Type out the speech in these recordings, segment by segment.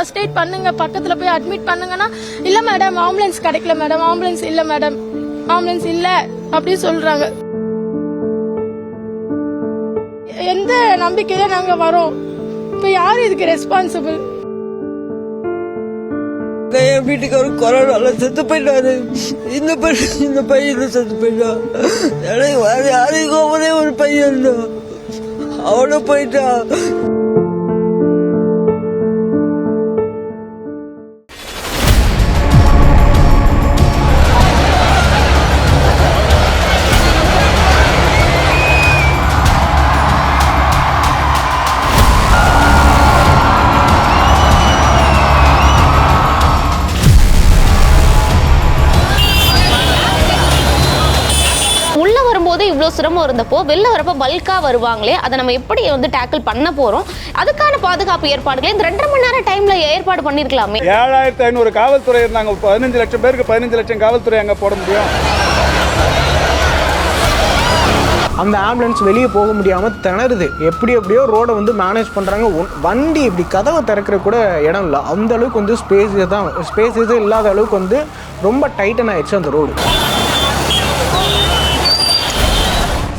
First eight பண்ணுங்க பக்கத்துல போய் அட்மிட் பண்ணுங்கன்னா இல்ல மேடம் ஆம்புலன்ஸ் கிடைக்கல மேடம் ஆம்புலன்ஸ் இல்ல மேடம் ஆம்புலன்ஸ் இல்ல அப்படி சொல்றாங்க. எந்த நம்பிக்கையில நாங்க வரோம்? இப்ப யாரு இதுக்கு ரெஸ்பான்சிபிள் என் ஒரு கொரோனால செத்து போயிட்டாரு. இந்த பையன் இந்த பையன் செத்து போயிட்டான். எனக்கு வேற யாரையும் கோபதே ஒரு பையன் தான் அவனும் போயிட்டான். சிரமம் இருந்தப்போ வெளில வரப்போ பல்கா வருவாங்களே அதை நம்ம எப்படி வந்து டேக்கிள் பண்ண போறோம்? அதுக்கான பாதுகாப்பு ஏற்பாடுகளை இந்த ரெண்டரை மணி நேரம் டைம்ல ஏற்பாடு பண்ணிருக்கலாமே. ஏழாயிரத்தி ஐநூறு காவல்துறை இருந்தாங்க. பதினஞ்சு லட்சம் பேருக்கு பதினஞ்சு லட்சம் காவல்துறை அங்கே போட முடியும். அந்த ஆம்புலன்ஸ் வெளியே போக முடியாமல் திணறுது. எப்படி எப்படியோ ரோடை வந்து மேனேஜ் பண்ணுறாங்க வண்டி இப்படி கதவை திறக்கிற கூட இடம் இல்லை. அந்த அளவுக்கு வந்து ஸ்பேஸ் தான். ஸ்பேஸஸ் இல்லாத அளவுக்கு வந்து ரொம்ப டைட்டன் ஆயிடுச்சு அந்த ரோடு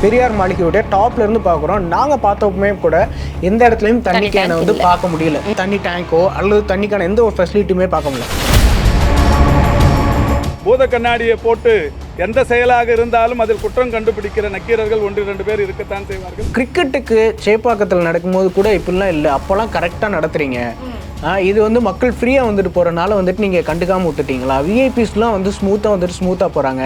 பெரியார் மாளிகையுடைய டாப்ல இருந்து பார்க்குறோம். நாங்கள் பார்த்தப்பமே கூட எந்த இடத்துலையும் தண்ணி கேனை வந்து. பார்க்க முடியல. தண்ணி டேங்கோ அல்லது தண்ணிக்கான எந்த ஒரு ஃபெசிலிட்டியுமே பார்க்க முடியல. பூத கண்ணாடியை போட்டு எந்த செயலாக இருந்தாலும் அதில் குற்றம் கண்டுபிடிக்கிற நக்கீரர்கள் ஒன்று ரெண்டு பேர் இருக்கத்தான் செய்வார்கள். கிரிக்கெட்டுக்கு சேப்பாக்கத்தில் நடக்கும்போது கூட இப்படிலாம் இல்லை. அப்போல்லாம் கரெக்டாக நடத்துறீங்க. இது வந்து மக்கள் ஃப்ரீயாக வந்துட்டு போகிறனால வந்துட்டு நீங்கள் கண்டுக்காமல் விட்டுட்டீங்களா? விஐபிஸ்லாம் வந்து ஸ்மூத்தாக வந்துட்டு ஸ்மூத்தாக போகிறாங்க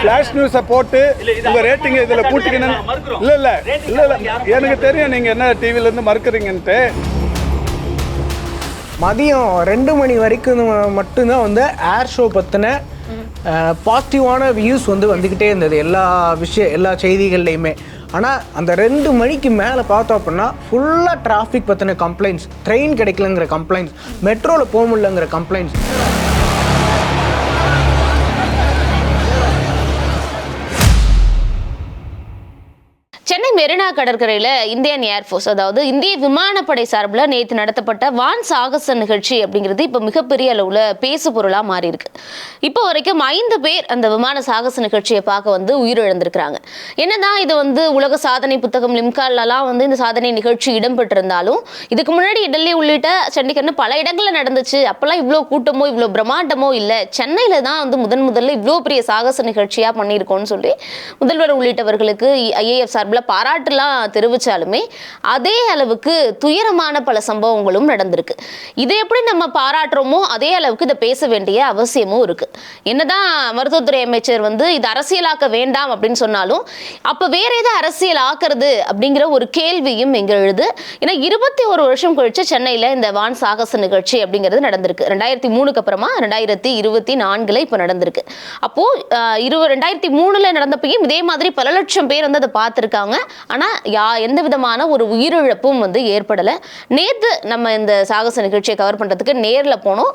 ஃபிளாஷ் நியூஸை போட்டு உங்க ரேட்டிங் இதுல கூட்டிக்கணும் இல்ல இல்ல இல்ல இல்ல எனக்கு தெரியும் நீங்க என்ன டிவில இருந்து மறுக்கிறீங்கன்ட்டு. மதியம் ரெண்டு மணி வரைக்கும் மட்டும்தான் வந்து ஏர் ஷோ பற்றின பாசிட்டிவான வியூஸ் வந்து வந்துக்கிட்டே இருந்தது. எல்லா விஷய எல்லா செய்திகள்லையுமே. ஆனால் அந்த ரெண்டு மணிக்கு மேலே பார்த்தோம் அப்படின்னா ஃபுல்லாக டிராஃபிக் பற்றின கம்ப்ளைண்ட்ஸ் ட்ரெயின் கிடைக்கலங்கிற கம்ப்ளைண்ட்ஸ் மெட்ரோவில் போக முடியலங்கிற கம்ப்ளைண்ட்ஸ் மெரினா கடற்கரையில் இந்தியன் ஏர்ஃபோர்ஸ் அதாவது இந்திய விமானப்படை சார்பில் நேற்று நடத்தப்பட்ட வான் சாகச நிகழ்ச்சி அப்படிங்கிறது இப்போ மிகப்பெரிய அளவில் பேசு பொருளாக மாறி இருக்கு இப்போ வரைக்கும் ஐந்து பேர் அந்த விமான சாகச நிகழ்ச்சியை பார்க்க வந்து உயிரிழந்திருக்கிறாங்க. என்னதான் இது வந்து உலக சாதனை புத்தகம் லிம்காலெல்லாம் வந்து இந்த சாதனை நிகழ்ச்சி இடம்பெற்றிருந்தாலும் இதுக்கு முன்னாடி டெல்லி உள்ளிட்ட சண்டிகர்னு பல இடங்களில் நடந்துச்சு. அப்போல்லாம் இவ்வளோ கூட்டமோ இவ்வளோ பிரம்மாண்டமோ இல்லை. சென்னையில் தான் வந்து முதன் முதல்ல இவ்வளோ பெரிய சாகச நிகழ்ச்சியாக பண்ணியிருக்கோம்னு சொல்லி முதல்வர் உள்ளிட்டவர்களுக்கு ஐஏஎஃப் சார்பில் பாராட்டுலாம் தெரிவித்தாலுமே அதே அளவுக்கு துயரமான பல சம்பவங்களும் நடந்திருக்கு. இதை எப்படி நம்ம பாராட்டுறோமோ அதே அளவுக்கு இதை பேச வேண்டிய அவசியமும் இருக்குது என்னதான் மருத்துவத்துறை அமைச்சர் வந்து இது அரசியலாக்க வேண்டாம் அப்படின்னு சொன்னாலும் அப்போ வேற எதை அரசியல் ஆக்குறது அப்படிங்கிற ஒரு கேள்வியும் இங்கே எழுது. ஏன்னா இருபத்தி ஒரு வருஷம் கழிச்சு சென்னையில் இந்த வான் சாகச நிகழ்ச்சி அப்படிங்கிறது நடந்திருக்கு. ரெண்டாயிரத்தி மூணுக்கு அப்புறமா ரெண்டாயிரத்தி இருபத்தி நான்கில் இப்போ நடந்திருக்கு. அப்போது இரு ரெண்டாயிரத்தி மூணில் நடந்தப்பையும் இதே மாதிரி பல லட்சம் பேர் வந்து அதை பார்த்துருக்காங்க. ஆனால் யா எந்த விதமான ஒரு உயிரிழப்பும் வந்து ஏற்படலை. நேற்று நம்ம இந்த சாகச நிகழ்ச்சியை கவர் பண்ணுறதுக்கு நேரில் போனோம்.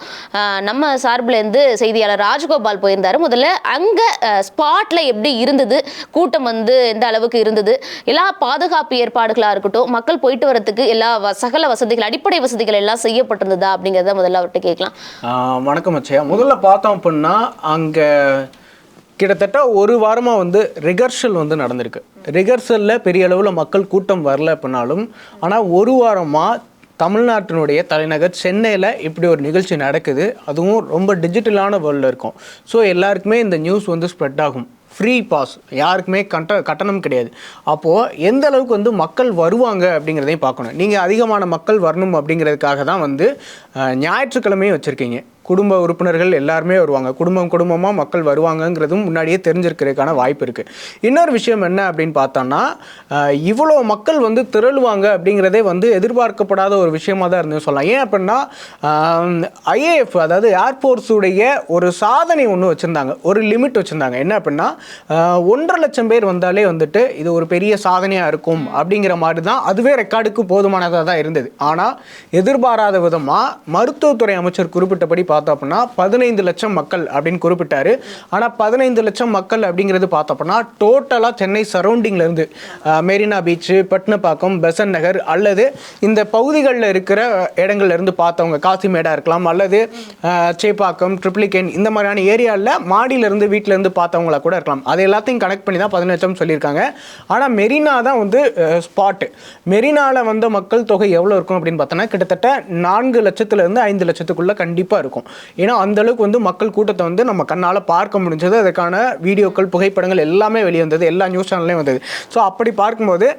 நம்ம சார்பில் இருந்து செய்தியாளர் ராஜகோபால் போயிருந்தார். முதல்ல அங்கே ஸ்பாட்டில் எப்படி இருந்தது? கூட்டம் வந்து எந்த அளவுக்கு இருந்தது? எல்லா பாதுகாப்பு ஏற்பாடுகளாக இருக்கட்டும் மக்கள் போயிட்டு வரதுக்கு எல்லா வ- சகல வசதிகள் அடிப்படை வசதிகள் எல்லாம் செய்யப்பட்டிருந்ததா அப்படிங்கிறத முதல்ல அவர்கிட்ட கேட்கலாம். வணக்கம் அச்சயா. முதல்ல பார்த்தோம் அப்படின்னா அங்கே கிட்டத்தட்ட ஒரு வாரமாக வந்து ரிகர்சல் வந்து நடந்திருக்கு. ரிகர்சலில் பெரிய அளவில் மக்கள் கூட்டம் வரல அப்படின்னாலும் ஆனால் ஒரு வாரமாக தமிழ்நாட்டினுடைய தலைநகர் சென்னையில் இப்படி ஒரு நிகழ்ச்சி நடக்குது. அதுவும் ரொம்ப டிஜிட்டலான வேர்ல்டில் இருக்கும். ஸோ எல்லாருக்குமே இந்த நியூஸ் வந்து ஸ்ப்ரெட் ஆகும். ஃப்ரீ பாஸ் யாருக்குமே கட்ட கட்டணம் கிடையாது. அப்போது எந்த அளவுக்கு வந்து மக்கள் வருவாங்க அப்படிங்கிறதையும் பார்க்கணும். நீங்கள் அதிகமான மக்கள் வரணும் அப்படிங்கிறதுக்காக தான் வந்து ஞாயிற்றுக்கிழமையும் வச்சுருக்கீங்க. குடும்ப உறுப்பினர்கள் எல்லாருமே வருவாங்க. குடும்பம் குடும்பமாக மக்கள் வருவாங்கங்கிறதும் முன்னாடியே தெரிஞ்சிருக்கிறதுக்கான வாய்ப்பு இருக்குது இன்னொரு விஷயம் என்ன அப்படின்னு பார்த்தோம்னா இவ்வளோ மக்கள் வந்து திரளுவாங்க அப்படிங்கிறதே வந்து எதிர்பார்க்கப்படாத ஒரு விஷயமாக தான் இருந்து சொல்லலாம். ஏன் அப்படின்னா ஐஏஎஃப் அதாவது ஏர்ஃபோர்ஸுடைய ஒரு சாதனை ஒன்று வச்சுருந்தாங்க. ஒரு லிமிட் வச்சுருந்தாங்க. என்ன அப்படின்னா ஒன்றரை லட்சம் பேர் வந்தாலே வந்துட்டு இது ஒரு பெரிய சாதனையாக இருக்கும் அப்படிங்கிற மாதிரி தான் அதுவே ரெக்கார்டுக்கு போதுமானதாக தான் இருந்தது. ஆனால் எதிர்பாராத விதமாக மருத்துவத்துறை அமைச்சர் குறிப்பிட்டபடி பார்த்தோம் அப்படின்னா பதினைந்து லட்சம் மக்கள் அப்படின்னு குறிப்பிட்டாரு. ஆனால் பதினைந்து லட்சம் மக்கள் அப்படிங்கிறது பார்த்தோம்னா டோட்டலாக சென்னை சரௌண்டிங்லேருந்து மெரினா பீச்சு பட்னப்பாக்கம் பெசன் நகர் அல்லது இந்த பகுதிகளில் இருக்கிற இடங்கள்லேருந்து பார்த்தவங்க காசிமேடாக இருக்கலாம் அல்லது சேப்பாக்கம் ட்ரிப்ளிகேன் இந்த மாதிரியான ஏரியாவில் மாடியிலேருந்து வீட்டிலேருந்து பார்த்தவங்களா கூட இருக்கலாம். அது எல்லாத்தையும் கனெக்ட் பண்ணி தான் பதினஞ்சு லட்சம் சொல்லியிருக்காங்க. ஆனால் மெரினா தான் வந்து ஸ்பாட்டு மெரினாவில் வந்த மக்கள் தொகை எவ்வளோ இருக்கும் அப்படின்னு பார்த்தோன்னா கிட்டத்தட்ட நான்கு லட்சத்துலேருந்து ஐந்து லட்சத்துக்குள்ளே கண்டிப்பாக இருக்கும். ஏன்னா அந்த அளவுக்கு வந்து மக்கள் கூட்டத்தை வந்து நம்ம கண்ணால் பார்க்க முடிஞ்சது. அதுக்கான வீடியோக்கள் புகைப்படங்கள் எல்லாமே வெளியே வந்தது. எல்லா நியூஸ் சேனல்லையும் வந்தது. ஸோ அப்படி பார்க்கும்போது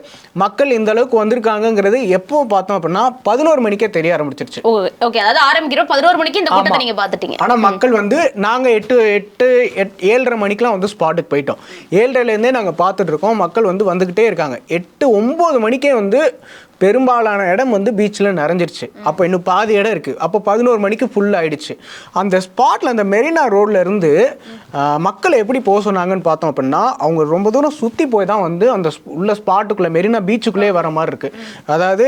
மக்கள் இந்த அளவுக்கு வந்திருக்காங்கங்கிறது எப்போ பார்த்தோம் அப்படின்னா பதினோரு மணிக்கே தெரிய ஆரம்பிச்சிருச்சு. ஓகே அதாவது ஆரம்பிக்கிறோம் பதினோரு மணிக்கு இந்த கூட்டத்தை நீங்க பாத்துட்டீங்க ஆனா மக்கள் வந்து நாங்க எட்டு எட்டு எட் ஏழரை மணிக்கெலாம் வந்து ஸ்பாட்டுக்கு போயிட்டோம். ஏழரைலேருந்தே நாங்க பார்த்துட்டு இருக்கோம். மக்கள் வந்து வந்துகிட்டே இருக்காங்க. எட்டு ஒன்பது மணிக்கே வந்து பெரும்பாலான இடம் வந்து பீச்சில் நிறைஞ்சிருச்சு. அப்போ இன்னும் பாதி இடம் இருக்குது அப்போ பதினோரு மணிக்கு ஃபுல் ஆயிடுச்சு. அந்த ஸ்பாட்டில் அந்த மெரினா ரோட்ல இருந்து மக்களை எப்படி போக சொன்னாங்கன்னு பார்த்தோம் அப்படின்னா அவங்க ரொம்ப தூரம் சுற்றி போய் தான் வந்து அந்த ஸ்- உள்ள ஸ்பாட்டுக்குள்ளே மெரினா பீச்சுக்குள்ளே வர மாதிரி இருக்குது அதாவது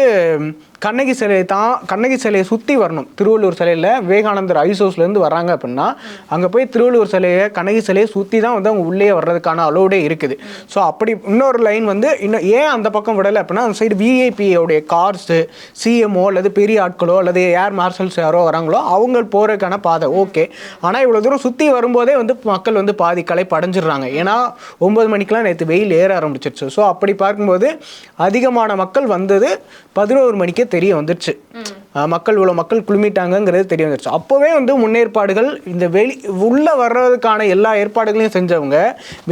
கண்ணகி சிலையை தான் கண்ணகி சிலையை சுற்றி வரணும். திருவள்ளூர் சிலையில் விவேகானந்தர் ஐஸ் ஹவுஸ்லேருந்து வராங்க அப்படின்னா அங்கே போய் திருவள்ளூர் சிலையை கண்ணகி சிலையை சுற்றி தான் வந்து அவங்க உள்ளே வர்றதுக்கான அலோடே இருக்குது. ஸோ அப்படி இன்னொரு லைன் வந்து இன்னும் ஏன் அந்த பக்கம் விடலை அப்படின்னா அந்த சைடு விஐபியோடைய கார்ஸு சிஎம்ஓ அல்லது பெரிய ஆட்களோ அல்லது ஏர் மார்ஷல்ஸ் யாரோ வராங்களோ அவங்க போகிறதுக்கான பாதை. ஓகே ஆனால் இவ்வளோ தூரம் சுற்றி வரும்போதே வந்து மக்கள் வந்து பாதி கலை படைஞ்சிடுறாங்க. ஏன்னா ஒம்பது மணிக்கெலாம் நேற்று வெயில் ஏற ஆரம்பிச்சிருச்சு. ஸோ அப்படி பார்க்கும்போது அதிகமான மக்கள் வந்தது பதினோரு மணிக்கு தெரிய வந்துருச்சு. மக்கள் இவ்வளோ மக்கள் குழுமிட்டாங்கங்கிறது தெரிய வந்துருச்சு. அப்போவே வந்து முன்னேற்பாடுகள் இந்த வெளி உள்ளே வர்றதுக்கான எல்லா ஏற்பாடுகளையும் செஞ்சவங்க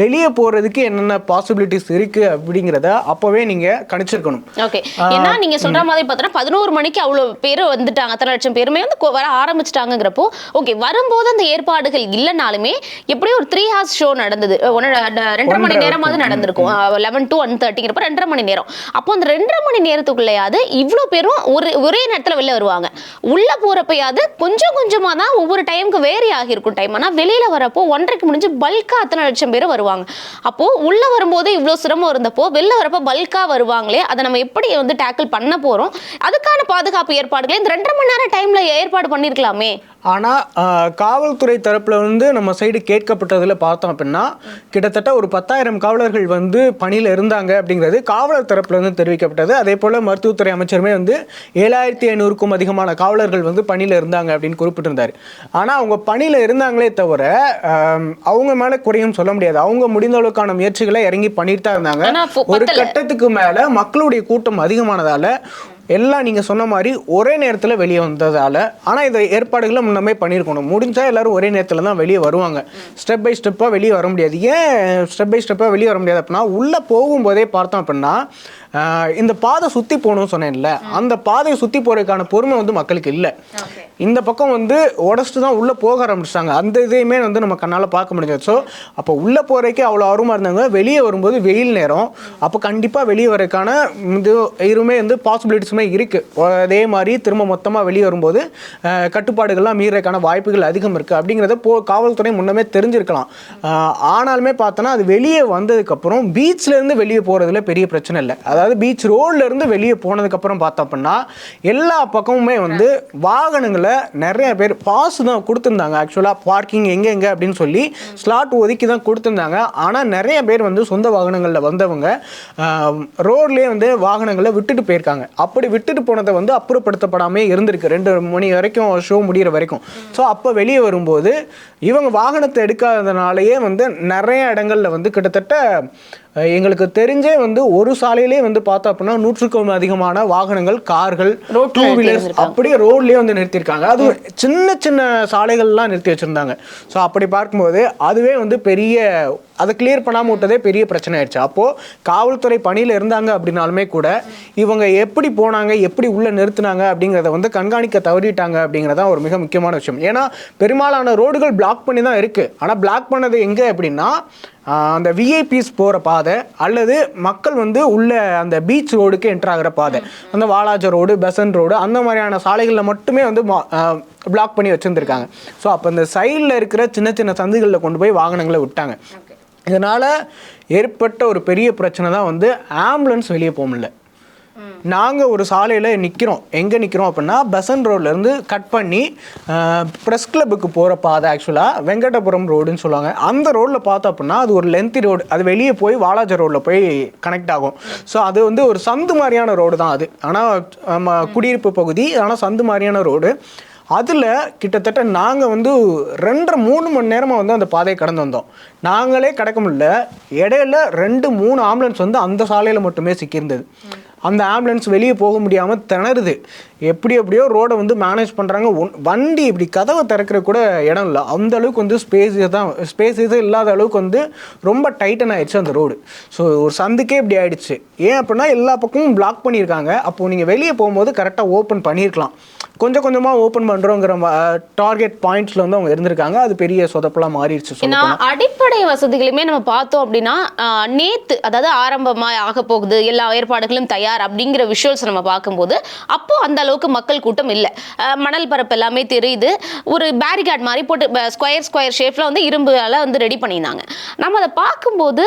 வெளியே போகிறதுக்கு என்னென்ன பாசிபிலிட்டிஸ் இருக்குது அப்படிங்கிறத அப்போவே நீங்கள் கணிச்சிருக்கணும். ஓகே ஏன்னா நீங்க சொல்ற மாதிரி பார்த்தோன்னா பதினோரு மணிக்கு அவ்வளவு பேர் வந்துட்டாங்க. அத்தனை லட்சம் பேருமே வந்து வர ஆரம்பிச்சிட்டாங்கிறப்போ ஓகே வரும்போது அந்த ஏற்பாடுகள் இல்லைனாலுமே எப்படியும் ஒரு த்ரீ ஹார்ஸ் ஷோ நடந்தது. ரெண்டரை மணி நேரமாவது நடந்திருக்கும். லெவன் டு ஒன் தேர்ட்டிங்கிறப்ப ரெண்டரை மணி நேரம். அப்போ அந்த ரெண்டரை மணி நேரத்துக்குள்ளேயாவது இவ்வளோ பேரும் ஒரு ஒரே நேரத்தில் வெளில வருவாங்க. உள்ள போறப்பயாவது கொஞ்சம் கொஞ்சமா தான் ஒவ்வொரு டைமுக்கு வேரி ஆகியிருக்கும் டைம் ஆனால் வெளியில வரப்போ ஒன்றரைக்கு முடிஞ்சு பல்கா அத்தனை லட்சம் பேர் வருவாங்க. அப்போ உள்ள வரும்போது இவ்வளோ சிரமம் இருந்தப்போ வெளில வரப்போ பல்கா வருவாங்களே அதை நம்ம எப்படி வந்து டேக்கிள் பண்ண போறோம்? அதுக்கான பாதுகாப்பு ஏற்பாடுகளை இந்த ரெண்டரை மணி நேரம் டைம்ல ஏற்பாடு பண்ணிருக்கலாமே. ஆனால் காவல்துறை தரப்பில் வந்து நம்ம சைடு கேட்கப்பட்டதில் பார்த்தோம் அப்படின்னா கிட்டத்தட்ட ஒரு பத்தாயிரம் காவலர்கள் வந்து பணியில் இருந்தாங்க அப்படிங்கிறது காவலர் தரப்புல இருந்து தெரிவிக்கப்பட்டது. அதே போல் மருத்துவத்துறை அமைச்சருமே வந்து ஏழாயிரத்தி ஐநூறுக்கும் அதிகமான காவலர்கள் வந்து பணியில் இருந்தாங்க அப்படின்னு குறிப்பிட்டிருந்தார். ஆனால் அவங்க பணியில் இருந்தாங்களே தவிர அவங்க மேலே குறையும் சொல்ல முடியாது. அவங்க முடிந்த அளவுக்கான முயற்சிகளை இறங்கி பண்ணிட்டு தான் இருந்தாங்க. ஒரு. கட்டத்துக்கு மேலே மக்களுடைய கூட்டம் அதிகமானதால எல்லாம் நீங்கள் சொன்ன மாதிரி ஒரே நேரத்தில் வெளியே வந்ததால் ஆனால் இந்த ஏற்பாடுகளை முன்னமே பண்ணியிருக்கணும். முடிஞ்சால் எல்லாரும் ஒரே நேரத்தில் தான் வெளியே வருவாங்க. ஸ்டெப் பை ஸ்டெப்பாக வெளியே வர முடியாது. ஏன் ஸ்டெப் பை ஸ்டெப்பாக வெளியே வர முடியாது அப்படின்னா உள்ளே போகும்போதே பார்த்தோம் அப்படின்னா இந்த பாதை சுற்றி போகணும்னு சொன்னேன்ல அந்த பாதையை சுற்றி போகிறதுக்கான பொறுமை வந்து மக்களுக்கு இல்லை. இந்த பக்கம் வந்து உடச்சிட்டு தான் உள்ளே போக ஆரம்பிச்சிட்டாங்க. அந்த இதையுமே வந்து நம்ம கண்ணால் பார்க்க முடிஞ்சது. ஸோ அப்போ உள்ளே போகிறதுக்கே அவ்வளோ ஆர்வமாக இருந்தாங்க. வெளியே வரும்போது வெயில் நேரம். அப்போ கண்டிப்பாக வெளியே வரதுக்கான இது இருமே வந்து பாசிபிலிட்டிஸுமே இருக்குது அதே மாதிரி திரும்ப மொத்தமாக வெளியே வரும்போது கட்டுப்பாடுகள்லாம் மீறதுக்கான வாய்ப்புகள் அதிகம் இருக்குது அப்படிங்கிறத போ காவல்துறை முன்னமே தெரிஞ்சிருக்கலாம். ஆனாலுமே பார்த்தோன்னா அது வெளியே வந்ததுக்கப்புறம் பீச்லேருந்து வெளியே போகிறதுல பெரிய பிரச்சனை இல்லை. அதாவது பீச் ரோட்லேருந்து வெளியே போனதுக்கப்புறம் பார்த்தோம் அப்படின்னா எல்லா பக்கமுமே வந்து வாகனங்களை நிறைய பேர் பாஸ் தான் கொடுத்துருந்தாங்க. ஆக்சுவலாக பார்க்கிங் எங்கே எங்கே அப்படின்னு சொல்லி ஸ்லாட் ஒதுக்கி தான் கொடுத்துருந்தாங்க. ஆனால் நிறைய பேர் வந்து சொந்த வாகனங்களில் வந்தவங்க ரோட்லேயே வந்து வாகனங்களை விட்டுட்டு போயிருக்காங்க. அப்படி விட்டுட்டு போனதை வந்து அப்புறப்படுத்தப்படாமே இருந்திருக்கு. ரெண்டு மணி வரைக்கும் ஷோ முடிகிற வரைக்கும். ஸோ அப்போ வெளியே வரும்போது இவங்க வாகனத்தை எடுக்காதனாலேயே வந்து நிறைய இடங்களில் வந்து கிட்டத்தட்ட எங்களுக்கு தெரிஞ்சே வந்து ஒரு சாலையிலே வந்து பார்த்தோம் அப்படின்னா நூற்றுக்கும் அதிகமான வாகனங்கள் கார்கள் டூ வீலர்ஸ். அப்படியே ரோட்லயே வந்து நிறுத்தியிருக்காங்க. அது சின்ன சின்ன சாலைகள்லாம் நிறுத்தி வச்சிருந்தாங்க. ஸோ அப்படி பார்க்கும்போது அதுவே வந்து பெரிய அதை கிளியர் பண்ணாமல் விட்டதே பெரிய பிரச்சனை ஆயிடுச்சு. அப்போது காவல்துறை பணியில் இருந்தாங்க அப்படின்னாலுமே கூட இவங்க எப்படி போனாங்க எப்படி உள்ளே நிறுத்தினாங்க அப்படிங்கிறத வந்து கண்காணிக்க தவறிட்டாங்க அப்படிங்கிறதான் ஒரு மிக முக்கியமான விஷயம். ஏன்னா பெரும்பாலான ரோடுகள் பிளாக் பண்ணி தான் இருக்குது ஆனால் பிளாக் பண்ணது எங்கே அப்படின்னா அந்த விஐபிஸ் போகிற பாதை அல்லது மக்கள் வந்து உள்ள அந்த பீச் ரோடுக்கு என்ட்ரு ஆகிற பாதை. அந்த வாலாஜர் ரோடு பெசன் ரோடு அந்த மாதிரியான சாலைகளில் மட்டுமே வந்து பிளாக் பண்ணி வச்சுருந்துருக்காங்க. ஸோ அப்போ இந்த சைடில் இருக்கிற சின்ன சின்ன சந்துகளில் கொண்டு போய் வாகனங்களை விட்டாங்க. இதனால் ஏற்பட்ட ஒரு பெரிய பிரச்சனை தான் வந்து ஆம்புலன்ஸ் வெளியே போக முடியல. நாங்கள் ஒரு சாலையில் நிற்கிறோம் எங்கே நிற்கிறோம் அப்படின்னா பெசன் ரோட்லேருந்து கட் பண்ணி ப்ரெஸ் கிளப்புக்கு போகிற பாதை ஆக்சுவலாக வெங்கடபுரம் ரோடுன்னு சொல்லுவாங்க. அந்த ரோட்டில் பார்த்தோம் அப்படின்னா அது ஒரு லென்த்தி ரோடு அது வெளியே போய் வாலாஜா ரோட்டில் போய் கனெக்ட் ஆகும். ஸோ அது வந்து ஒரு சந்து மாதிரியான ரோடு தான் அது. ஆனால் நம்ம குடியிருப்பு பகுதி ஆனால் சந்து மாதிரியான ரோடு அதில் கிட்டத்தட்ட நாங்கள் வந்து ரெண்டரை மூணு மணி நேரமாக வந்து அந்த பாதையை கடந்து வந்தோம். நாங்களே கிடக்க முடியல. இடையில ரெண்டு மூணு ஆம்புலன்ஸ் வந்து அந்த சாலையில் மட்டுமே சிக்கியிருந்தது. அந்த ஆம்புலன்ஸ் வெளியே போக முடியாமல் திணறுது. எப்படி எப்படியோ ரோடை வந்து மேனேஜ் பண்ணுறாங்க ஒன் வண்டி இப்படி கதவை திறக்கிற கூட இடம் இல்லை. அந்த அளவுக்கு வந்து ஸ்பேஸ் தான் ஸ்பேஸ் இது இல்லாத அளவுக்கு வந்து ரொம்ப டைட்டன் ஆயிடுச்சு அந்த ரோடு ஸோ ஒரு சந்துக்கே இப்படி ஆயிடுச்சு. ஏன் அப்படின்னா எல்லா பக்கமும் பிளாக் பண்ணியிருக்காங்க. அப்போது நீங்கள் வெளியே போகும்போது கரெக்டாக ஓப்பன் பண்ணியிருக்கலாம். கொஞ்சம் கொஞ்சமாக ஓப்பன் பண்ணுறோங்கிற டார்கெட் பாயிண்ட்ஸில் வந்து அவங்க இருந்திருக்காங்க. அது பெரிய சொதப்பலாக மாறிடுச்சு அடிப்படை வசதிகளுமே நம்ம பார்த்தோம் அப்படின்னா நேத்து அதாவது ஆரம்பமா ஆக போகுது எல்லா ஏற்பாடுகளும் தயார் அப்படிங்கிற விஷுவல்ஸ் நம்ம பார்க்கும்போது அப்போ அந்த அளவுக்கு மக்கள் கூட்டம் இல்லை. மணல் பரப்பு எல்லாமே தெரியுது. ஒரு பேரிகார்ட் மாதிரி போட்டு ஸ்கொயர் ஸ்கொயர் ஷேப்ல வந்து இரும்புல வந்து ரெடி பண்ணியிருந்தாங்க. நம்ம அதை பார்க்கும்போது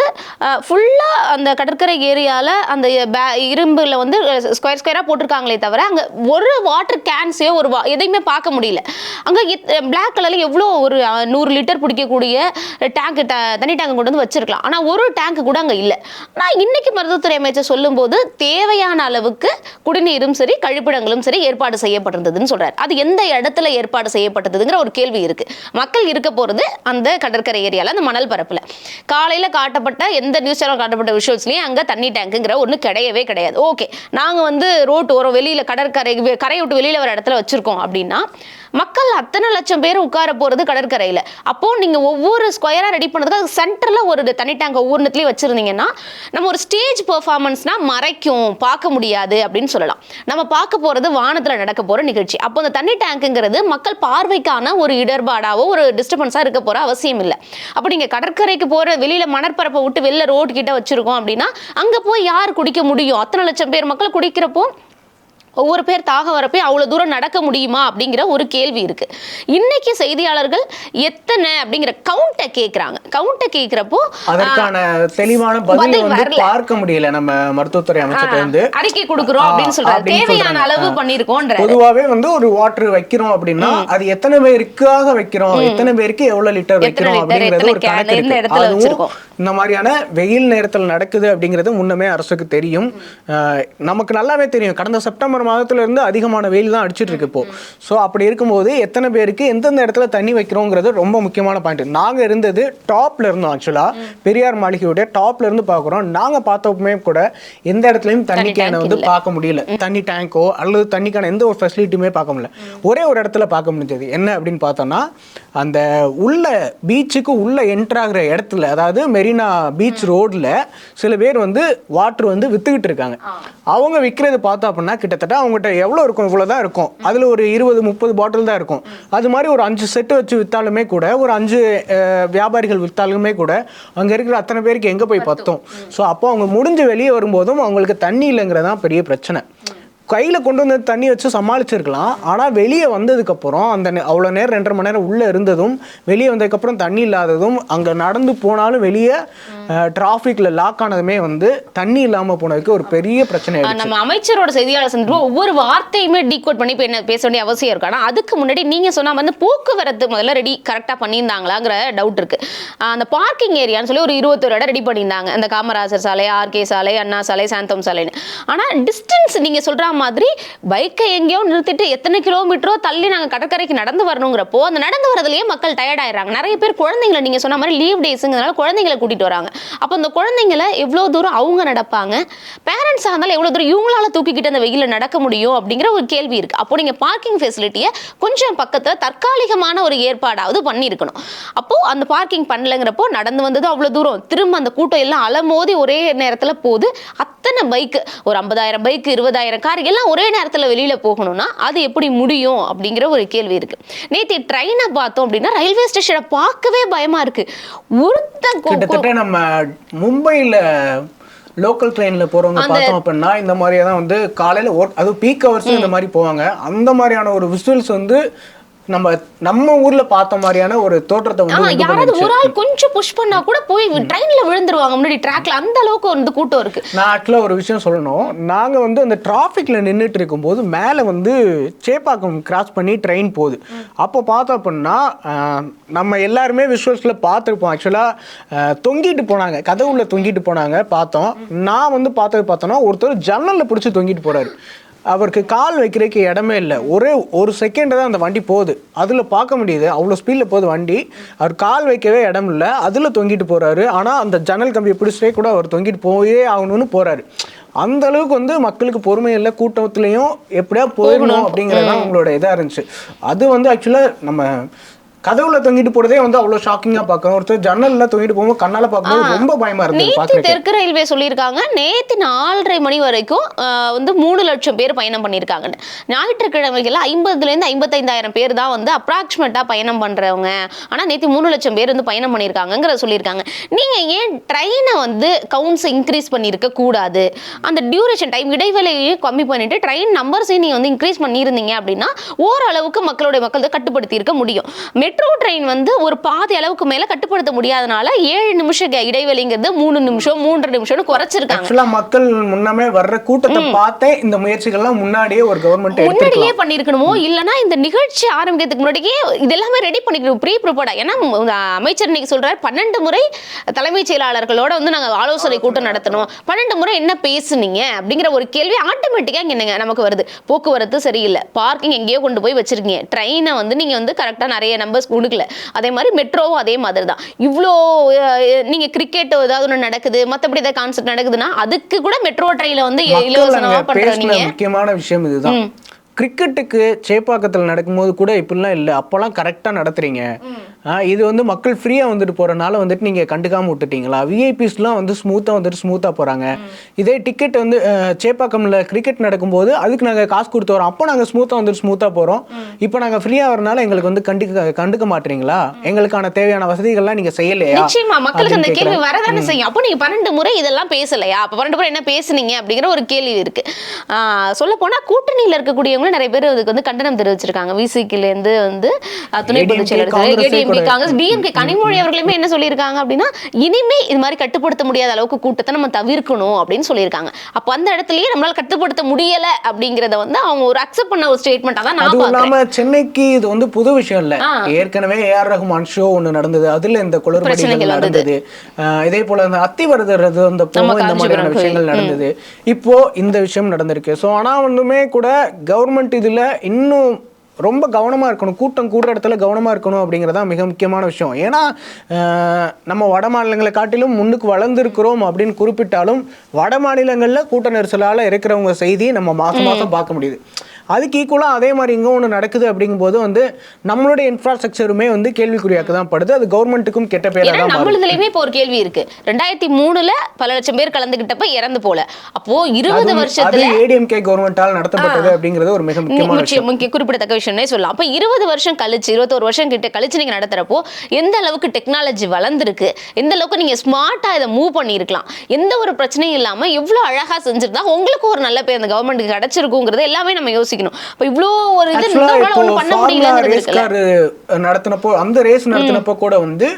ஃபுல்லா அந்த கடற்கரை ஏரியால அந்த பே- இரும்புல வந்து ஸ்கொயர் ஸ்கொயரா போட்டிருக்காங்களே தவிர அங்க ஒரு வாட்டர் கேன்ஸையோ ஒரு வா- எதையுமே பார்க்க முடியல. அங்க பிளாக் கலர்ல எவ்வளோ ஒரு நூறு லிட்டர் பிடிக்கக்கூடிய டேங்க் தண்ணி டேங்க் கொண்டு வந்து வச்சிருக்கலாம். ஆனால் ஒரு டேங்க் கூட அங்க இல்லை. நான் இன்னைக்கு மருத்துவத்துறை அமைச்சர் சொல்லும்போது தேவையான அளவுக்கு குடிநீரும் சரி கழிப்பிடங்களும் சரி ஏற்பாடு செய்யப்பட்டிருந்ததுன்னு சொல்கிறார் அது எந்த இடத்துல ஏற்பாடு செய்யப்பட்டதுங்கிற ஒரு கேள்வி இருக்கு. மக்கள் இருக்க போகிறது அந்த கடற்கரை ஏரியாவில் அந்த மணல் பரப்பில். காலையில் காட்டப்பட்ட எந்த நியூஸ் சேனல் காட்டப்பட்ட விஷயம்ஸ்லையும் அங்கே தண்ணி டேங்குங்கிற ஒன்று கிடையவே கிடையாது. ஓகே நாங்க வந்து ரோட்டு ஓரம் வெளியில் கடற்கரை கரையை விட்டு வெளியில் வர இடத்துல வச்சிருக்கோம் அப்படின்னா மக்கள் அத்தனை லட்சம் பேர் உட்கார போகிறது கடற்கரையில். அப்போது நீங்கள் ஒவ்வொரு ஸ்கொயராக ரெடி பண்ணதுக்கு அது சென்டரில் ஒரு தனி டேங்க் ஒவ்வொன்றுத்துலயும் வச்சிருந்தீங்கன்னா நம்ம ஒரு ஸ்டேஜ் பெர்ஃபார்மன்ஸ்னா மறைக்கும் பார்க்க முடியாது அப்படின்னு சொல்லலாம். நம்ம பார்க்க போகிறது வானத்தில் நடக்க போகிற நிகழ்ச்சி. அப்போ அந்த தண்ணி டேங்க்குங்கிறது மக்கள் பார்வைக்கான ஒரு இடர்பாடாவோ ஒரு டிஸ்டர்பன்ஸாக இருக்க போகிற அவசியம் இல்லை. அப்போ நீங்கள் கடற்கரைக்கு போகிற வெளியில் மணற்பரப்பை விட்டு வெளில ரோடு கிட்ட வச்சுருக்கோம் அப்படின்னா அங்கே போய் யார் குடிக்க முடியும்? அத்தனை லட்சம் பேர் மக்கள் குடிக்கிறப்போ ஒவ்வொரு பேர் தாக வரப்பே அவ்வளோ தூரம் நடக்க முடியுமா அப்படிங்கிற ஒரு கேள்வி இருக்கு. இன்னைக்கு செய்தியாளர்கள் எத்தனை அப்படிங்கிற கவுண்ட்டை கேட்குறாங்க கவுண்ட்டை கேட்குறப்போ அதற்கான தெளிவான பதில் வந்து. பார்க்க முடியல நம்ம மருத்துவத்துறை அமைச்சர்கிட்ட இருந்து. அறிக்கை கொடுக்குறோம் அப்படின்னு சொல்றாரு. தேவையான. அளவு ஆ. பண்ணிருக்கோன்ற பொதுவாவே வந்து ஒரு வாட்டர் வைக்கிறோம் அப்படின்னா அது எத்தனை பேருக்காக வைக்கிறோம்? எத்தனை பேருக்கு எவ்வளவு லிட்டர் வைக்கிறோம் அப்படிங்கிறது ஒரு கணக்கு இருக்கு. இந்த மாதிரியான வெயில் நேரத்தில் நடக்குது அப்படிங்கிறது முன்னமே அரசுக்கு தெரியும். நமக்கு நல்லாவே தெரியும். கடந்த செப்டம்பர் மாதத்துல இருந்து அதிகமான வெயில் தான் அடிச்சிட்டு இருக்கு இப்போ. ஸோ அப்படி இருக்கும்போது எத்தனை பேருக்கு எந்தெந்த இடத்துல தண்ணி வைக்கிறோங்கிறது ரொம்ப முக்கியமான பாயிண்ட். நாங்க இருந்தது டாப்ல இருந்தோம் ஆக்சுவலா. பெரியார் மாளிகையோட டாப்ல இருந்து பார்க்குறோம் நாங்க பார்த்தப்பமே கூட எந்த இடத்துலயும் தண்ணி கேனை வந்து. பார்க்க முடியல. தண்ணி டேங்கோ அல்லது தண்ணிக்கான எந்த ஒரு ஃபெசிலிட்டியுமே பார்க்க முடியல. ஒரே ஒரு இடத்துல பார்க்க முடிஞ்சது. என்ன அப்படின்னு பார்த்தோம்னா அந்த உள்ள பீச்சுக்கு உள்ள என்டர் ஆகுற இடத்துல அதாவது மெரினா பீச் ரோட்ல சில பேர் வந்து வாட்டர் வந்து வித்துக்கிட்டு இருக்காங்க. அவங்க விற்கிறது பார்த்தோம் அப்படின்னா கிட்டத்தட்ட அவங்ககிட்ட எவ்வளோ இருக்கும் இவ்வளோ தான் இருக்கும் அதில் ஒரு இருபது முப்பது பாட்டில் தான் இருக்கும். அது மாதிரி ஒரு அஞ்சு செட்டு வச்சு விற்றாலுமே கூட ஒரு அஞ்சு வியாபாரிகள் விற்றாலுமே கூட அங்கே இருக்கிற அத்தனை பேருக்கு எங்கே போய் பத்தும். ஸோ அப்போ அவங்க முடிஞ்சு வெளியே வரும்போதும் அவங்களுக்கு தண்ணி இல்லைங்கிறதான் பெரிய பிரச்சனை. கையில் கொண்டு வந்து தண்ணி வச்சு சமாளிச்சிருக்கலாம். ஆனால் வெளியே வந்ததுக்கப்புறம் அந்த அவ்வளோ நேரம் ரெண்டரை மணி நேரம் உள்ளே இருந்ததும் வெளியே வந்ததுக்கப்புறம் தண்ணி இல்லாததும் அங்கே நடந்து போனாலும் வெளியே டிராஃபிக்கில் லாக் ஆனதுமே வந்து தண்ணி இல்லாமல் போனதுக்கு ஒரு பெரிய பிரச்சனை நம்ம அமைச்சரோட செய்தியாளர் சந்திப்பு ஒவ்வொரு வார்த்தையுமே டீகோட் பண்ணி இப்போ என்ன பேச வேண்டிய அவசியம் இருக்கு. ஆனால் அதுக்கு முன்னாடி நீங்க சொன்ன வந்து போக்குவரத்து முதல்ல ரெடி கரெக்டாக பண்ணியிருந்தாங்களாங்கிற டவுட் இருக்கு. ஆஹ் அந்த பார்க்கிங் ஏரியான்னு சொல்லி ஒரு இருபத்தொரு இடம் ரெடி பண்ணியிருந்தாங்க. அந்த காமராஜர் சாலை ஆர்கே சாலை அண்ணா சாலை சாந்தம் சாலைன்னு. ஆனால் டிஸ்டன்ஸ் நீங்க சொல்ற மாதிரி பைக்கை எங்கேயோ நிறுத்திட்டு எத்தனை கிலோமீட்டரோ தள்ளி நாங்கள் கடற்கரைக்கு நடந்து வரணுங்கிறப்போ அந்த நடந்து வரதுலேயே மக்கள் டயர்ட் ஆயிடுறாங்க. நிறைய பேர் குழந்தைங்களை நீங்க சொன்ன மாதிரி லீவ் டேஸுங்கிறதுனால குழந்தைங்களை கூட்டிட்டு வராங்க. அப்போ அந்த குழந்தைங்களை எவ்வளோ தூரம் அவங்க நடப்பாங்க? பேரண்ட்ஸாக இருந்தாலும் எவ்வளோ தூரம் இவங்களால தூக்கிக்கிட்டு அந்த வெயிலில் நடக்க முடியும் அப்படிங்கிற ஒரு கேள்வி இருக்கு. அப்போ நீங்க பார்க்கிங் ஃபெசிலிட்டியை கொஞ்சம் பக்கத்தில் தற்காலிகமான ஒரு ஏற்பாடாவது பண்ணியிருக்கணும். அப்போ அந்த பார்க்கிங் பண்ணலங்கிறப்போ நடந்து வந்தது அவ்வளோ தூரம். திரும்ப அந்த கூட்டம் எல்லாம் அலமோதி ஒரே நேரத்தில் போகுது அத்தனை பைக்கு ஒரு ஐம்பதாயிரம் பைக் இருபதாயிரம் கார் எல்லாம் ஒரே நேரத்துல வெளியில போகணும்னா அது எப்படி முடியும் அப்படிங்கிற ஒரு கேள்வி இருக்கு. நேற்று ட்ரெயினை பார்த்தோம் அப்படின்னா ரயில்வே ஸ்டேஷனை பார்க்கவே பயமா இருக்கு. ஒருத்தன் கொ- கொ- கிட்டத்தட்ட நம்ம மும்பையில் லோக்கல் ட்ரெயினில் போகிறவங்க பார்த்தோம் அப்படின்னா இந்த மாதிரியே தான் வந்து காலையில் ஒர்க் அதுவும் பீக் ஹவர்ஸ் இந்த மாதிரி போவாங்க. அந்த மாதிரியான ஒரு விசுவல்ஸ் வந்து நம்ம நம்ம ஊர்ல பார்த்த மாதிரியான ஒரு தோற்றத்தை வந்து யாராவது. ஒரு ஆள் கொஞ்சம் புஷ் பண்ணா கூட போய் ட்ரெயின்ல விழுந்துருவாங்க. முன்னாடி ட்ராக்ல அந்த அளவுக்கு வந்து கூட்டம் இருக்கு. நான் ஆக்சுவலாக ஒரு விஷயம் சொல்லணும். நாங்கள் வந்து அந்த டிராஃபிக்கில் நின்றுட்டு இருக்கும்போது மேலே வந்து சேப்பாக்கம் கிராஸ் பண்ணி ட்ரெயின் போகுது. அப்போ பார்த்தோம் அப்படின்னா நம்ம எல்லாருமே விஷுவல்ஸில் பார்த்துருப்போம். ஆக்சுவலாக தொங்கிட்டு போனாங்க. கதவுல தொங்கிட்டு போனாங்க பார்த்தோம். நான் வந்து பார்த்தது பார்த்தோன்னா ஒருத்தர் ஜன்னலில் பிடிச்சி தொங்கிட்டு போகிறாரு அவருக்கு கால் வைக்கிறதுக்கு இடமே இல்லை. ஒரே ஒரு செகண்ட் தான் அந்த வண்டி போகுது. அதில் பார்க்க முடியுது. அவ்வளோ ஸ்பீடில் போகுது வண்டி. அவர் கால் வைக்கவே இடம் இல்லை. அதில் தொங்கிட்டு போகிறாரு ஆனால் அந்த ஜன்னல் கம்பியை பிடிச்சிட்டே கூட அவர் தொங்கிட்டு போயே ஆகணும்னு போகிறாரு அந்த அளவுக்கு வந்து மக்களுக்கு பொறுமை இல்லை. கூட்டத்துலேயும் எப்படியா போயிடணும் அப்படிங்கிறது தான் உங்களோட இதாக இருந்துச்சு. அது வந்து ஆக்சுவலாக நம்ம கதவுல தொங்கிட்டு போறதே வந்து அவ்வளவு ஷாக்கிங்கா பார்க்கணும். ஒருத்தர் ஜன்னல்ல தொங்கிட்டு போகும்போது கண்ணால பார்க்கும்போது ரொம்ப பயமா இருந்தது நேத்து தெற்கு ரயில்வே சொல்லியிருக்காங்க நேத்து நாலரை மணி வரைக்கும் வந்து மூணு லட்சம் பேர் பயணம் பண்ணியிருக்காங்க ஞாயிற்றுக்கிழமைகள் ஐம்பதுல இருந்து ஐம்பத்தைந்தாயிரம் பேர் தான் வந்து அப்ராக்சிமேட்டா பயணம் பண்றவங்க. ஆனா நேத்து மூணு லட்சம் பேர் வந்து பயணம் பண்ணியிருக்காங்கிறத சொல்லியிருக்காங்க. நீங்க ஏன் ட்ரெயினை வந்து கவுண்ட்ஸ் இன்க்ரீஸ் பண்ணியிருக்க கூடாது? அந்த டியூரேஷன் டைம் இடைவெளியையும் கம்மி பண்ணிட்டு ட்ரெயின் நம்பர்ஸையும் நீங்க வந்து இன்க்ரீஸ் பண்ணியிருந்தீங்க அப்படின்னா ஓரளவுக்கு மக்களுடைய மக்கள் கட்டுப்படுத்தி இருக்க முடியும். மெட்ரோ ட்ரெயின் வந்து ஒரு பாதி அளவுக்கு மேல கட்டுப்படுத்த முடியாதனால ஏழு நிமிஷம் இடைவெளிங்கிறது மூணு நிமிஷம் மூன்று நிமிஷம்னு குறைச்சிருக்காங்க. மக்கள் முன்னமே வர்ற கூட்டத்தை பார்த்தே இந்த முயற்சிகள்லாம் முன்னாடியே ஒரு கவர்மெண்ட் முன்னாடியே பண்ணிருக்கணுமோ இல்லனா இந்த நிகழ்ச்சி ஆரம்பிக்கிறதுக்கு முன்னாடியே இதெல்லாமே ரெடி பண்ணிக்கணும். ப்ரீ ப்ரிப்பேர்டா ஏன்னா அமைச்சர் இன்னைக்கு சொல்றாரு பன்னெண்டு முறை தலைமைச் செயலாளர்களோட வந்து நாங்க ஆலோசனை கூட்டம் நடத்தணும். பன்னெண்டு முறை என்ன பேசுனீங்க? அப்படிங்கிற ஒரு கேள்வி ஆட்டோமேட்டிக்கா என்னங்க நமக்கு வருது. போக்குவரத்து சரியில்லை. பார்க்கிங் எங்கேயோ கொண்டு போய் வச்சிருக்கீங்க. ட்ரெயினை வந்து நீங்க வந்து கரெக்டா நிறைய நம்பர்ஸ் கொடுக்கல அதே மாதிரி மெட்ரோவும் அதே மாதிரி தான் இவ்வளோ அஹ், நீங்க கிரிக்கெட் ஏதாவது ஒன்று நடக்குது மற்றபடி ஏதாவது கான்செப்ட் நடக்குதுன்னா அதுக்கு கூட மெட்ரோ ட்ரெயில வந்து மக்கள் இலவசமா அங்க பண்ற பேசின நீங்க? முக்கியமான விஷயம் இதுதான். கிரிக்கெட்டுக்கு சேப்பாக்கத்தில் நடக்கும்போது கூட இப்படிலாம் இல்லை. அப்போல்லாம் கரெக்டாக நடத்துறீங்க. இது வந்து மக்கள் ஃப்ரீயாக வந்துட்டு போகிறனால வந்துட்டு நீங்கள் கண்டுக்காம விட்டுட்டீங்களா? விஐபிஸ்லாம் வந்து ஸ்மூத்தாக வந்துட்டு ஸ்மூத்தாக போகிறாங்க இதே டிக்கெட் வந்து சேப்பாக்கம்ல கிரிக்கெட் நடக்கும்போது அதுக்கு நாங்கள் காசு கொடுத்து வரோம். அப்போ நாங்கள் ஸ்மூத்தாக வந்துட்டு ஸ்மூத்தாக போகிறோம் இப்போ நாங்கள் ஃப்ரீயாக வரனால எங்களுக்கு வந்து கண்டுக்க கண்டுக்க மாட்டீங்களா? எங்களுக்கான தேவையான வசதிகள்லாம் நீங்கள் செய்யலையா? நிச்சயமா மக்களுக்கு அந்த கேள்வி. வரதானே செய்யும். அப்போ நீங்க பன்னெண்டு முறை இதெல்லாம் பேசலையா? அப்ப பன்னெண்டு முறை என்ன பேசுனீங்க அப்படிங்கிற ஒரு கேள்வி இருக்கு. சொல்ல போனா கூட்டணியில இருக்கக்கூடியவங்க நிறைய பேர் அதுக்கு வந்து கண்டனம் தெரிவிச்சிருக்காங்க. விசிக்கில இருந்து வந்து துணை பொதுச் செயலர் கூட. காங்கிரஸ் டிஎம்கே கனிமொழி அவர்களுமே என்ன சொல்லியிருக்காங்க அப்படின்னா இனிமே இது மாதிரி கட்டுப்படுத்த முடியாத அளவுக்கு கூட்டத்தை நம்ம தவிர்க்கணும் அப்படின்னு சொல்லியிருக்காங்க. அப்ப அந்த இடத்துலயே நம்மளால கட்டுப்படுத்த முடியல அப்படிங்கறத வந்து அவங்க ஒரு அக்செப்ட் பண்ண ஒரு ஸ்டேட்மெண்டா தான் நான் இல்லாம சென்னைக்கு இது வந்து புது விஷயம் இல்ல. ஏற்கனவே ஏஆர் ரஹ்மான் ஷோ ஒண்ணு நடந்தது. அதுல இந்த குளறுபடிகள். நடந்தது. ஆஹ் இதே போல இந்த அத்திவரதறது அந்த நம்ம இந்த மாதிரியான விஷயங்கள். நடந்தது. இப்போ இந்த விஷயம் நடந்திருக்கு. ஸோ ஆனா ஒண்ணுமே கூட கவர்மெண்ட் இதுல இன்னும் ரொம்ப கவனமா இருக்கணும் கூட்டம் கூடுற இடத்துல கவனமா இருக்கணும் அப்படிங்கறதா மிக முக்கியமான விஷயம். ஏன்னா நம்ம வட மாநிலங்களை காட்டிலும் முன்னுக்கு வளர்ந்துருக்கிறோம் அப்படின்னு குறிப்பிட்டாலும் வட மாநிலங்கள்ல கூட்ட நெரிசலால இருக்கிறவங்க செய்தி நம்ம மாசம் மாசம் பார்க்க முடியுது. அதுக்கு ஈக்குவலாக அதே மாதிரி இங்கே ஒன்று நடக்குது அப்படிங்கும்போது வந்து நம்மளுடைய இன்ஃப்ராஸ்ட்ரக்சருமே வந்து கேள்விக்குறியாக்க தான் படுது. அது கவர்மெண்ட்டுக்கும் கெட்ட ஏன்னா தான் நம்மளுதுலயுமே இப்போ ஒரு கேள்வி இருக்கு. ரெண்டாயிரத்தி மூணுல பல லட்சம் பேர் கலந்துகிட்டப்ப இறந்து போல. அப்போ இருபது வருஷத்துல ஏடிஎம்கே கவர்மெண்டால் நடத்தப்பட்டது அப்படிங்கிறது ஒரு மிக முக்கியமான குறிப்பிடத்தக்க விஷயம்னே சொல்லலாம். அப்ப இருபது வருஷம் கழிச்சு இருபத்தோரு வருஷம் கிட்ட கழிச்சு நீங்க நடத்துறப்போ எந்த அளவுக்கு டெக்னாலஜி வளர்ந்துருக்கு? எந்த அளவுக்கு நீங்க ஸ்மார்ட்டா இதை மூவ் பண்ணியிருக்கலாம்? எந்த ஒரு பிரச்சனையும் இல்லாம எவ்வளவு அழகா செஞ்சிருந்தா உங்களுக்கு ஒரு நல்ல பேர் அந்த கவர்மெண்ட்டுக்கு கிடைச்சிருக்குங்கிறது எல்லாமே நம்ம யோசிக்கணும் அப்ப இவ்வளோ ஒரு இது பண்ண நடத்தினப்போ அந்த ரேஸ் நடத்தினப்போ கூட வந்து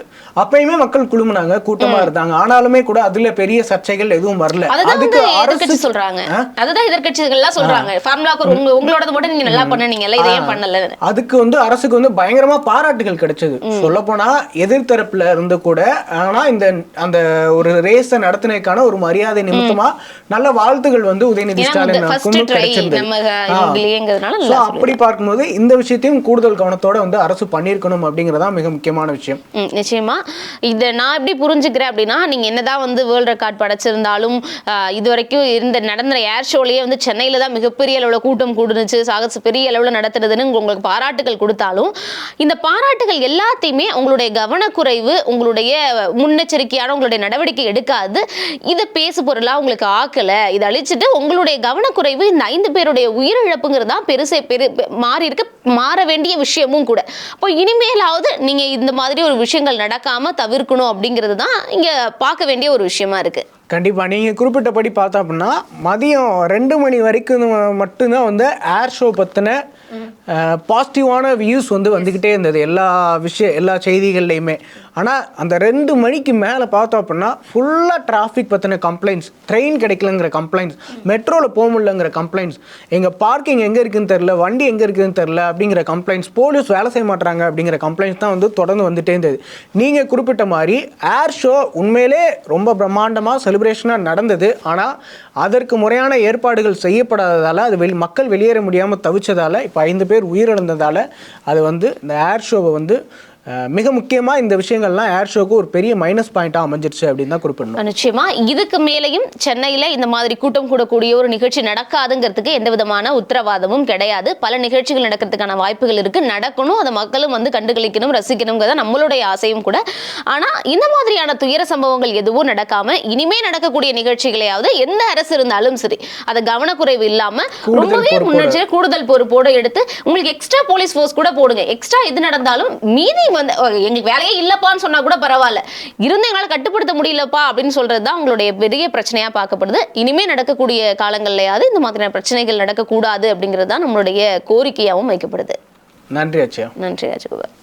அப்பயுமே மக்கள் குழுமுனாங்க கூட்டமா இருந்தாங்க. ஆனாலுமே கூட அதுல பெரிய சர்ச்சைகள் எதுவும் வரல. எதிர்க்கட்சி அரசு சொல்றாங்க? அதுதான் எதிர்க்கட்சிகள் எல்லாம் சொல்றாங்க ஃபார்முலாக்கு உங்க உங்களோடது மட்டும் நீங்க நல்லா பண்ணனீங்கல்ல இதை ஏன் பண்ணல அதுக்கு வந்து அரசுக்கு வந்து பயங்கரமா பாராட்டுகள் கிடைச்சது. சொல்ல போனா எதிர்த்தரப்புல இருந்து கூட ஆனா இந்த அந்த ஒரு ரேஸ நடத்தினதுக்கான ஒரு மரியாதை நிமித்தமா நல்ல வாழ்த்துகள் வந்து உதயநிதி ஸ்டாலின் நல்லா அப்படி பார்க்கும்போது இந்த விஷயத்தையும் கூடுதல் கவனத்தோட வந்து அரசு பண்ணியிருக்கணும் அப்படிங்கறதா மிக முக்கியமான விஷயம். நிச்சயமா. இதை நான் எப்படி புரிஞ்சுக்கிறேன் அப்படின்னா நீங்க என்னதான் வந்து வேர்ல்ட் ரெக்கார்ட் படைச்சிருந்தாலும் இது வரைக்கும் இருந்த நடந்த ஏர் ஷோலயே வந்து சென்னையில தான் மிகப்பெரிய அளவுல கூட்டம் கூடுனுச்சு சாகச பெரிய அளவுல நடத்துறதுன்னு உங்களுக்கு பாராட்டுகள் கொடுத்தாலும் இந்த பாராட்டுகள் எல்லாத்தையுமே உங்களுடைய கவனக்குறைவு உங்களுடைய முன்னெச்சரிக்கையான உங்களுடைய நடவடிக்கை எடுக்காது. இதை பேசு பொருளா உங்களுக்கு ஆக்கல. இதை அழிச்சிட்டு உங்களுடைய கவனக்குறைவு இந்த ஐந்து பேருடைய உயிரிழப்புங்கிறது தான் பெருசே பெரு மாறி இருக்க மாற வேண்டிய விஷயமும் கூட. அப்போ இனிமேலாவது நீங்க இந்த மாதிரி ஒரு விஷயங்கள் நடக்காம தவிர்க்கணும் அப்படிங்கிறது தான் இங்க பார்க்க வேண்டிய ஒரு விஷயமா இருக்கு. கண்டிப்பாக நீங்கள் குறிப்பிட்டபடி பார்த்தோம் அப்படின்னா மதியம் ரெண்டு மணி வரைக்கும் மட்டும்தான் வந்து ஏர் ஷோ பற்றின பாசிட்டிவான வியூஸ் வந்து வந்துக்கிட்டே இருந்தது. எல்லா விஷய எல்லா செய்திகள்லையுமே. ஆனால் அந்த ரெண்டு மணிக்கு மேலே பார்த்தோம் அப்படின்னா ஃபுல்லாக டிராஃபிக் பற்றின கம்ப்ளைண்ட்ஸ் ட்ரெயின் கிடைக்கலங்கிற கம்ப்ளைண்ட்ஸ் மெட்ரோவில் போக முடியலங்கிற கம்ப்ளைண்ட்ஸ் எங்கள் பார்க்கிங் எங்கே இருக்குன்னு தெரில வண்டி எங்கே இருக்குதுன்னு தெரில அப்படிங்கிற கம்ப்ளைண்ட்ஸ் போலீஸ் வேலை செய்ய மாட்டாங்க அப்படிங்கிற கம்ப்ளைண்ட்ஸ் தான் வந்து தொடர்ந்து வந்துட்டே இருந்தது. நீங்கள் குறிப்பிட்ட மாதிரி ஏர் ஷோ உண்மையிலே ரொம்ப பிரம்மாண்டமாக செலிப்ரேஷனாக நடந்தது. ஆனால் அதற்கு முறையான ஏற்பாடுகள் செய்யப்படாததால் அது வெளி மக்கள் வெளியேற முடியாமல் தவிச்சதால் இப்போ ஐந்து பேர் உயிரிழந்ததால் அது வந்து இந்த ஏர் ஷோவை வந்து மிக முக்கியமாக இந்த விஷயங்கள்லாம் ஏர் ஷோக்கு ஒரு பெரிய மைனஸ் பாயிண்ட்டாக அமைஞ்சிருச்சு அப்படின்னு தான் குறிப்பிடணும். நிச்சயமா. இதுக்கு மேலேயும் சென்னையில இந்த மாதிரி கூட்டம் கூடக்கூடிய ஒரு நிகழ்ச்சி நடக்காதுங்கிறதுக்கு எந்த விதமான உத்தரவாதமும் கிடையாது. பல நிகழ்ச்சிகள் நடக்கிறதுக்கான வாய்ப்புகள் இருக்கு. நடக்கணும். அதை மக்களும் வந்து கண்டுகளிக்கணும் ரசிக்கணுங்கிறத நம்மளுடைய ஆசையும் கூட. ஆனா இந்த மாதிரியான துயர சம்பவங்கள் எதுவும் நடக்காம இனிமே நடக்கக்கூடிய நிகழ்ச்சிகளையாவது எந்த அரசு இருந்தாலும் சரி அதை கவனக்குறைவு இல்லாம கூடுதல் ரொம்பவே. முன்னெச்சரிக்கை கூடுதல் பொறுப்போடு எடுத்து உங்களுக்கு எக்ஸ்ட்ரா போலீஸ் ஃபோர்ஸ் கூட போடுங்க. எக்ஸ்ட்ரா எது நடந்தாலும் மீதி வந்து எங்களுக்கு வேலையே இல்லப்பான்னு சொன்னா கூட பரவாயில்ல. இருந்து எங்களால கட்டுப்படுத்த முடியலப்பா அப்படின்னு சொல்றது தான் உங்களுடைய பெரிய பிரச்சனையா பார்க்கப்படுது. இனிமே நடக்கக்கூடிய காலங்கள்லயாவது இந்த மாதிரியான பிரச்சனைகள் நடக்கக்கூடாது அப்படிங்கிறது தான் நம்மளுடைய கோரிக்கையாகவும் வைக்கப்படுது. நன்றி அச்சயா. நன்றி ராஜகுமார்